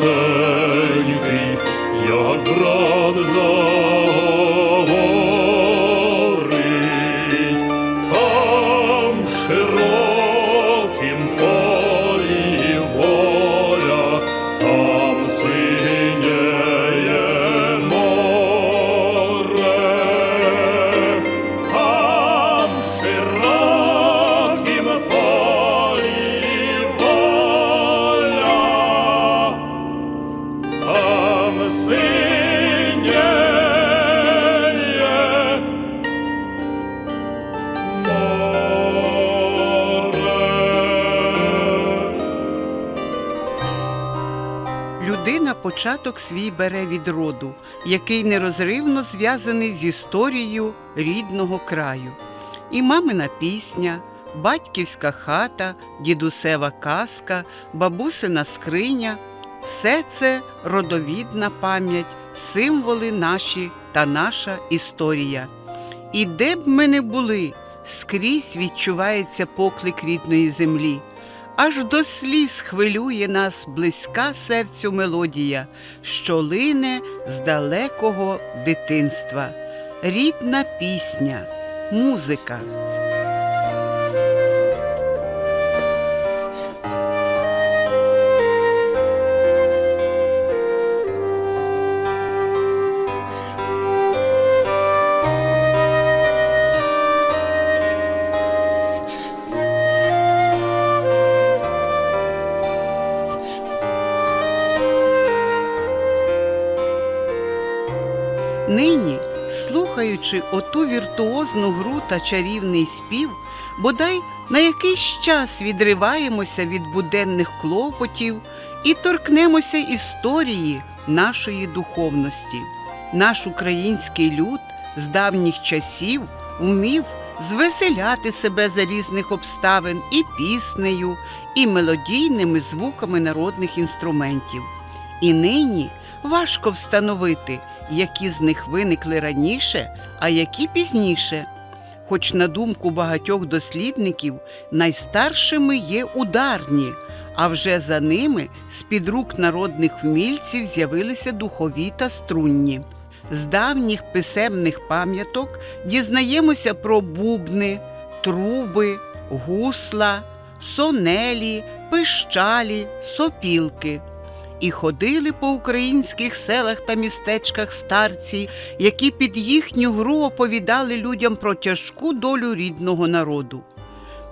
пісеньки, як брат за. Початок свій бере від роду, який нерозривно зв'язаний з історією рідного краю. І мамина пісня, батьківська хата, дідусева казка, бабусина скриня все це родовідна пам'ять, символи наші та наша історія. І де б ми не були, скрізь відчувається поклик рідної землі. Аж до сліз хвилює нас близька серцю мелодія, що лине з далекого дитинства. Рідна пісня, музика. Слухаючи оту віртуозну гру та чарівний спів, бодай на якийсь час відриваємося від буденних клопотів і торкнемося історії нашої духовності. Наш український люд з давніх часів умів звеселяти себе за різних обставин і піснею, і мелодійними звуками народних інструментів. І нині важко встановити, які з них виникли раніше, а які пізніше. Хоч, на думку багатьох дослідників, найстаршими є ударні, а вже за ними з-під рук народних вмільців з'явилися духові та струнні. З давніх писемних пам'яток дізнаємося про бубни, труби, гусла, сонелі, пищалі, сопілки. І ходили по українських селах та містечках старці, які під їхню гру оповідали людям про тяжку долю рідного народу.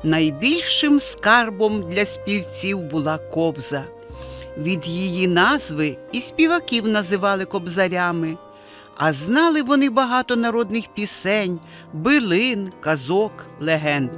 Найбільшим скарбом для співців була кобза. Від її назви і співаків називали кобзарями, а знали вони багато народних пісень, билин, казок, легенд.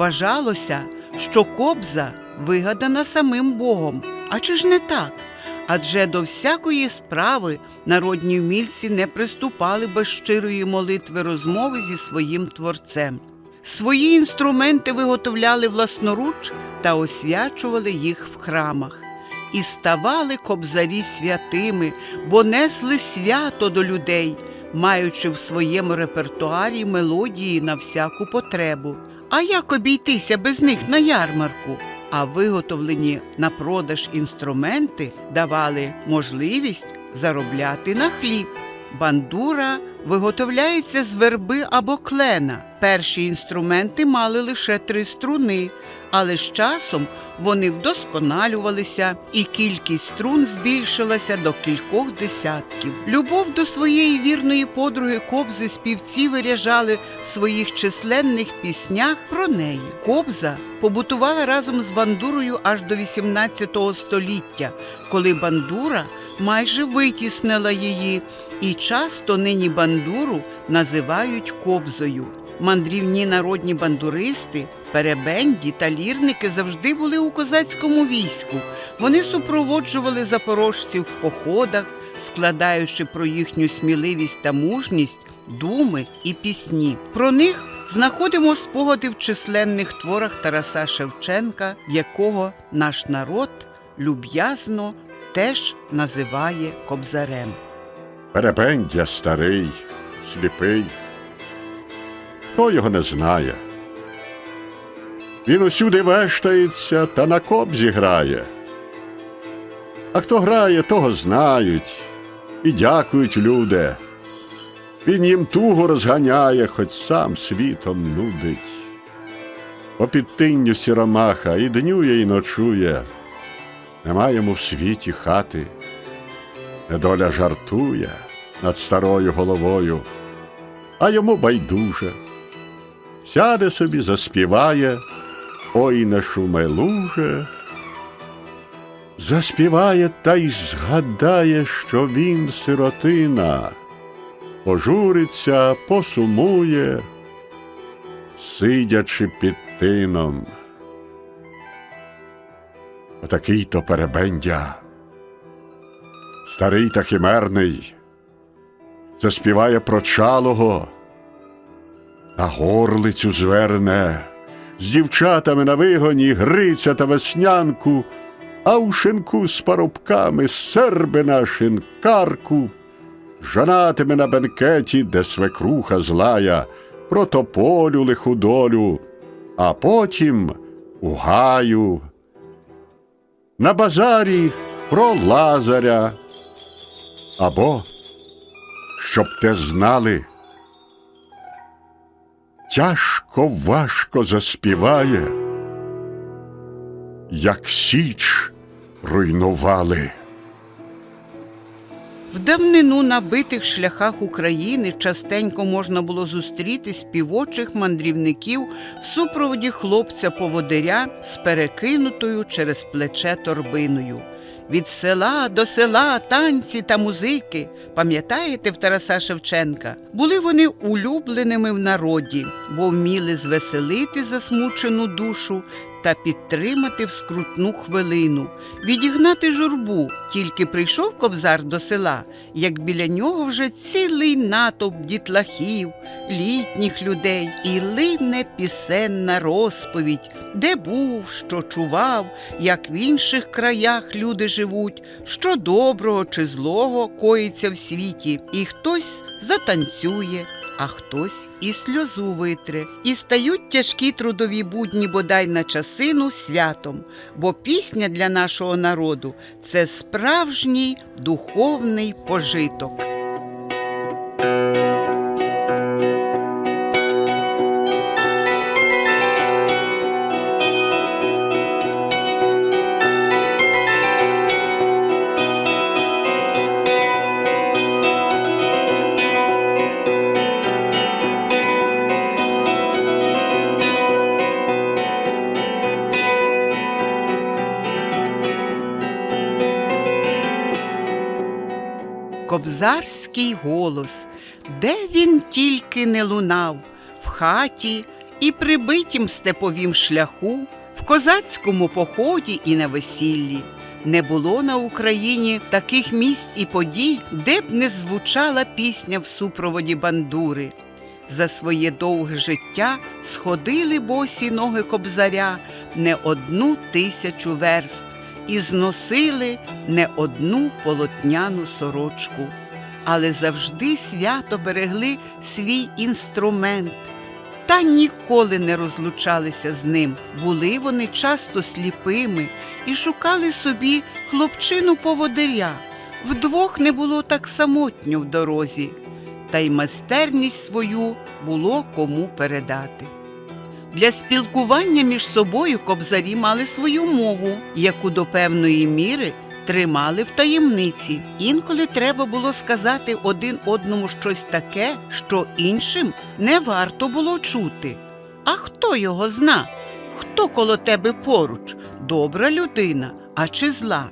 Вважалося, що кобза вигадана самим Богом. А чи ж не так? Адже до всякої справи народні вмільці не приступали без щирої молитви розмови зі своїм творцем. Свої інструменти виготовляли власноруч та освячували їх в храмах. І ставали кобзарі святими, бо несли свято до людей, маючи в своєму репертуарі мелодії на всяку потребу. А як обійтися без них на ярмарку? А виготовлені на продаж інструменти давали можливість заробляти на хліб. Бандура виготовляється з верби або клена. Перші інструменти мали лише три струни, але з часом вони вдосконалювалися, і кількість струн збільшилася до кількох десятків. Любов до своєї вірної подруги Кобзи співці виряжали в своїх численних піснях про неї. Кобза побутувала разом з бандурою аж до 18 століття, коли бандура майже витіснила її, і часто нині бандуру називають кобзою. Мандрівні народні бандуристи, перебенді та лірники завжди були у козацькому війську. Вони супроводжували запорожців в походах, складаючи про їхню сміливість та мужність думи і пісні. Про них знаходимо спогади в численних творах Тараса Шевченка, якого наш народ люб'язно теж називає кобзарем. Перебендя старий, сліпий. Хто його не знає? Він усюди вештається та на кобзі грає. А хто грає, того знають і дякують люди. Він їм туго розганяє, хоч сам світом нудить. По підтинню сіромаха і днює, і ночує. Нема йому в світі хати. Недоля жартує над старою головою, а йому байдуже. Сяде собі, заспіває, ой не шуме луже. Заспіває та й згадає, що він сиротина, пожуриться, посумує, сидячи під тином. Отакий то перебендя старий та химерний, заспіває про чалого, на горлицю зверне, з дівчатами на вигоні гриця та веснянку, а у шинку з парубками серби на шинкарку, жанатиме на бенкеті, де свекруха злая, про тополю лиху долю, а потім у гаю. На базарі про Лазаря. Або, щоб те знали, тяжко важко заспіває, як січ руйнували. В давнину на битих шляхах України частенько можна було зустріти співочих мандрівників в супроводі хлопця-поводиря з перекинутою через плече торбиною. Від села до села танці та музики, пам'ятаєте в Тараса Шевченка, були вони улюбленими в народі, бо вміли звеселити засмучену душу та підтримати в скрутну хвилину, відігнати журбу. Тільки прийшов кобзар до села, як біля нього вже цілий натовп дітлахів, літніх людей, і лине пісенна розповідь, де був, що чував, як в інших краях люди живуть, що доброго чи злого коїться в світі, і хтось затанцює а хтось і сльозу витре, і стають тяжкі трудові будні бодай на часину святом, бо пісня для нашого народу це справжній духовний пожиток. Кобзарський голос, де він тільки не лунав, в хаті і прибитім степовім шляху, в козацькому поході і на весіллі. Не було на Україні таких місць і подій, де б не звучала пісня в супроводі бандури. За своє довге життя сходили босі ноги кобзаря не одну тисячу верст і зносили не одну полотняну сорочку, але завжди свято берегли свій інструмент та ніколи не розлучалися з ним. Були вони часто сліпими і шукали собі хлопчину поводиря. Вдвох не було так самотньо в дорозі. та й майстерність свою було кому передати. Для спілкування між собою кобзарі мали свою мову, яку до певної міри тримали в таємниці. Інколи треба було сказати один одному щось таке, що іншим не варто було чути. А хто його зна? Хто коло тебе поруч? Добра людина, а чи зла?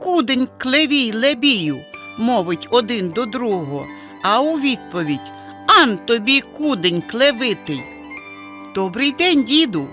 Кудень клевій лебію, мовить один до другого, а у відповідь Ан тобі кудень клевитий. Добрий день, діду.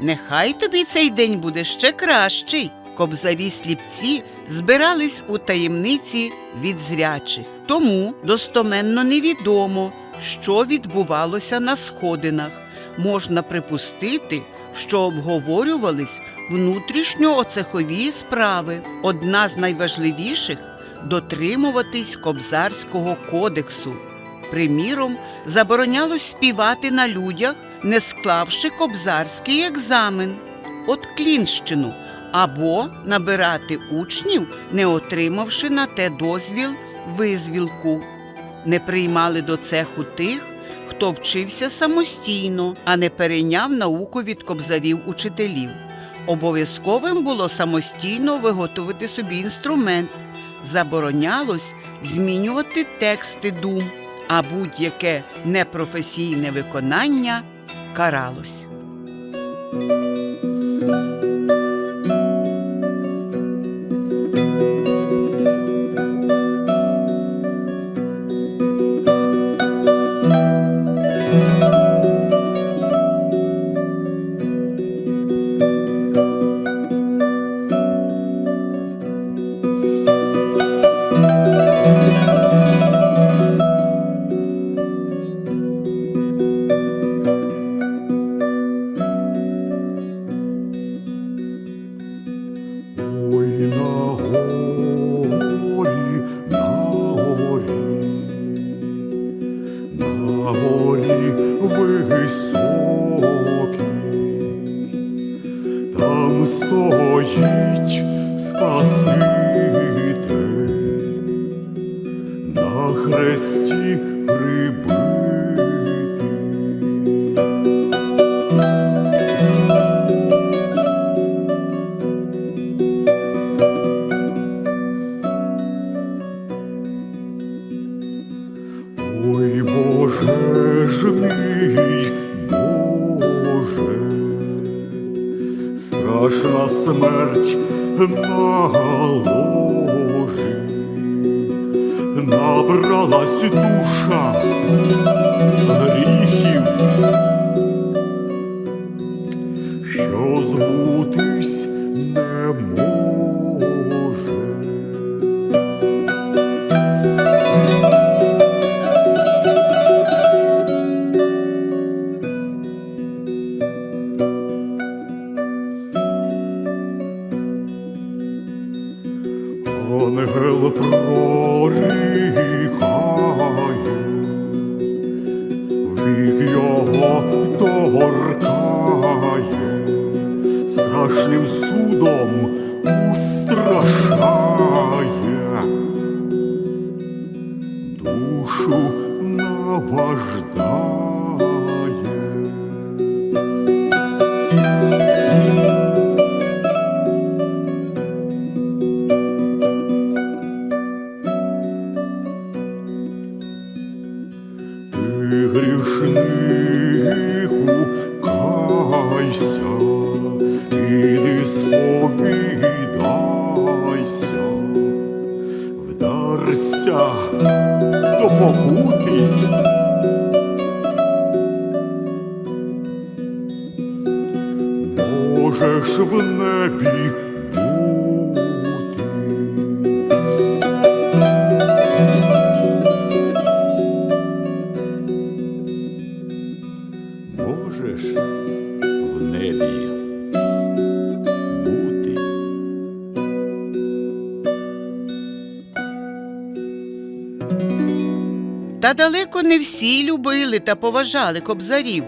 Нехай тобі цей день буде ще кращий. Кобзарі сліпці збирались у таємниці від зрячих. Тому достоменно невідомо, що відбувалося на сходинах. Можна припустити, що обговорювались внутрішньооцехові справи. Одна з найважливіших дотримуватись кобзарського кодексу. Приміром, заборонялось співати на людях, не склавши кобзарський екзамен, от клінщину, або набирати учнів, не отримавши на те дозвіл визвілку. Не приймали до цеху тих, хто вчився самостійно, а не перейняв науку від кобзарів учителів. Обов'язковим було самостійно виготовити собі інструмент. Заборонялось змінювати тексти дум, а будь-яке непрофесійне виконання каралось. Не всі любили та поважали кобзарів.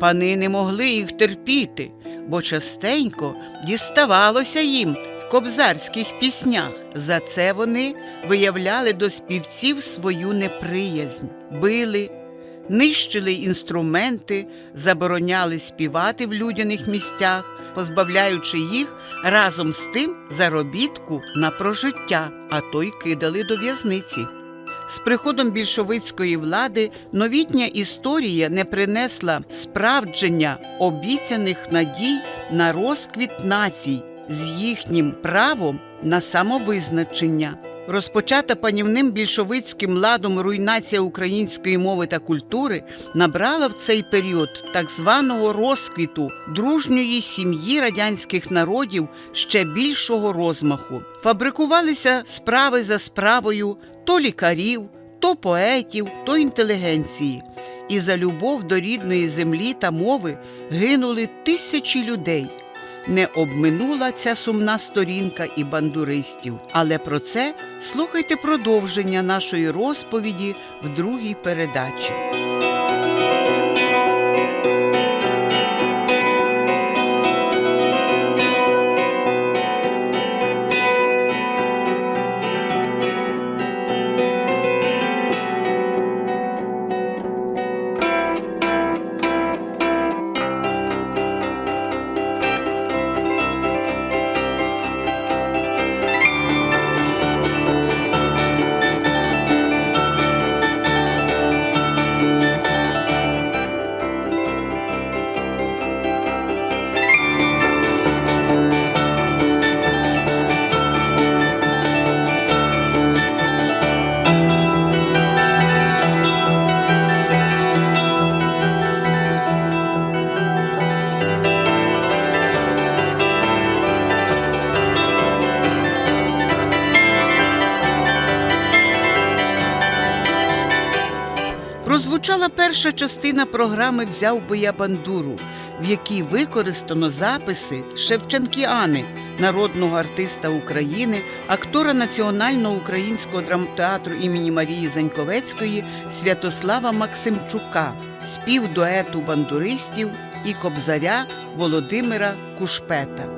Пани не могли їх терпіти, бо частенько діставалося їм в кобзарських піснях. За це вони виявляли до співців свою неприязнь, били, нищили інструменти, забороняли співати в людяних місцях, позбавляючи їх разом з тим заробітку на прожиття, а то й кидали до в'язниці. З приходом більшовицької влади новітня історія не принесла справдження обіцяних надій на розквіт націй з їхнім правом на самовизначення. Розпочата панівним більшовицьким ладом руйнація української мови та культури набрала в цей період так званого розквіту дружньої сім'ї радянських народів ще більшого розмаху. Фабрикувалися справи за справою то лікарів, то поетів, то інтелігенції. І за любов до рідної землі та мови гинули тисячі людей. Не обминула ця сумна сторінка і бандуристів. Але про це слухайте продовження нашої розповіді в другій передачі. Прозвучала перша частина програми Взяв би я бандуру, в якій використано записи Шевченкіани, народного артиста України, актора Національного українського драмтеатру імені Марії Заньковецької Святослава Максимчука, спів дуету бандуристів і кобзаря Володимира Кушпета.